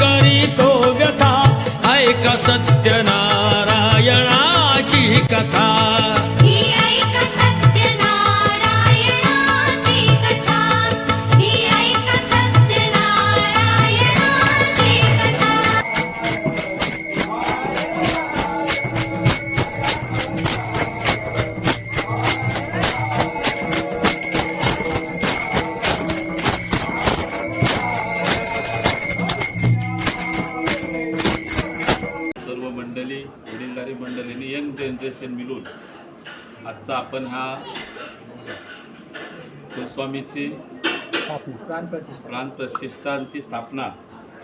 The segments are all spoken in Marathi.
करीतो व्यथा ऐक सत्यनारायणाची कथा. आजचा आपण हा गोस्वामीची प्राण प्रतिष्ठानची स्थापना.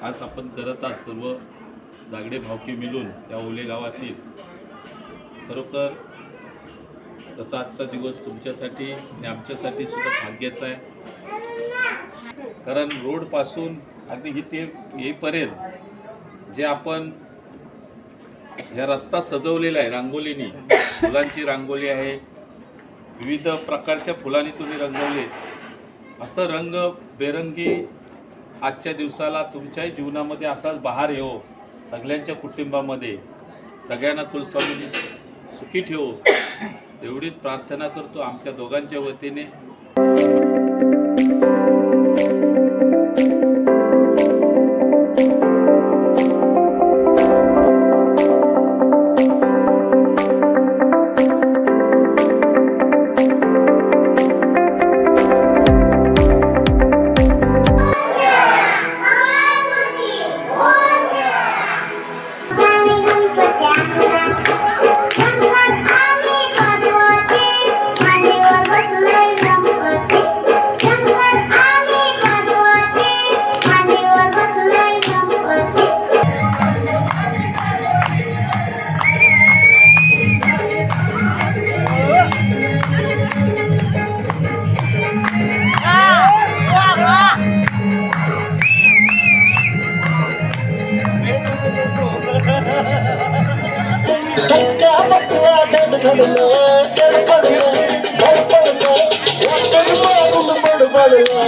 आज आपण करत आहात सर्व जागडे भावकी मिळून या ओले गावातील. खरोखर तसा आजचा दिवस तुमच्यासाठी आणि आमच्यासाठी सुद्धा भाग्याचा आहे. कारण रोडपासून अगदी इथे येईपर्यंत जे आपण ह्या रस्ता सजवलेला आहे रांगोलीनी. फुलांची रांगोली आहे. विविध प्रकारच्या फुलांनी तुम्ही रंगवले असं रंग बेरंगी आजच्या दिवसाला तुमच्याही जीवनामध्ये असाच बहार येवो. सगळ्यांच्या कुटुंबामध्ये. सगळ्यांना कुलस्वामीजी सुखी ठेवो. एवढीच प्रार्थना करतो आमच्या दोघांच्या वतीने.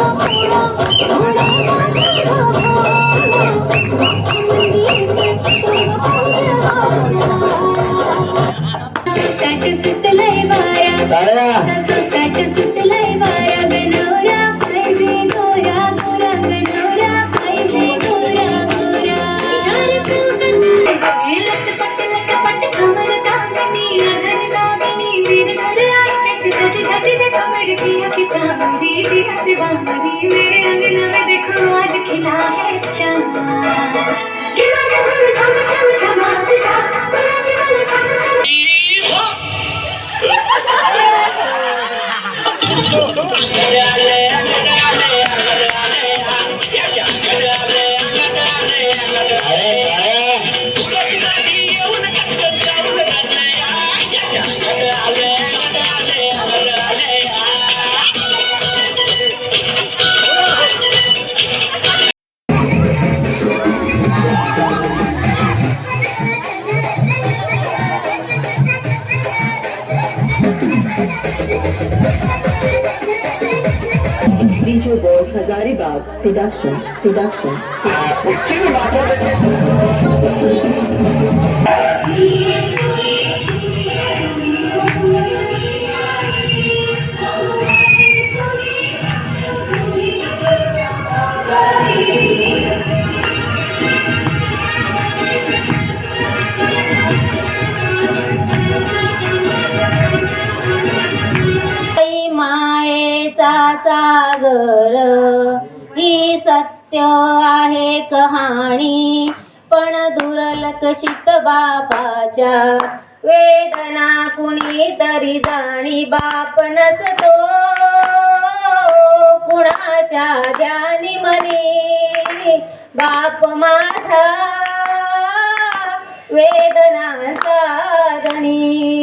I'm सुतलाय वारा सासू सुतलाय वारा गनोरा पाहिजे गोरा गोरा गनोरा पाहिजे गोरा गोरा। चार फुगना लट पट लट पट कमर दांगनी अधर लागनी मेरे घर आई कैसे सजी धजी दे कमर की अभी सामरी जी हाँ हंसे बांगनी मेरे अंगना में देखो आज खिला है चाँद। Major Wolf Hazaribagh production, production, production. Thank you. सागर ही सत्य आहे कहाणी. पण दुर्लक्षित बापाच्या वेदना कुणीतरी जाणी. बाप नसतो कुणाच्या ध्यानी मनी बाप माझा वेदना धनी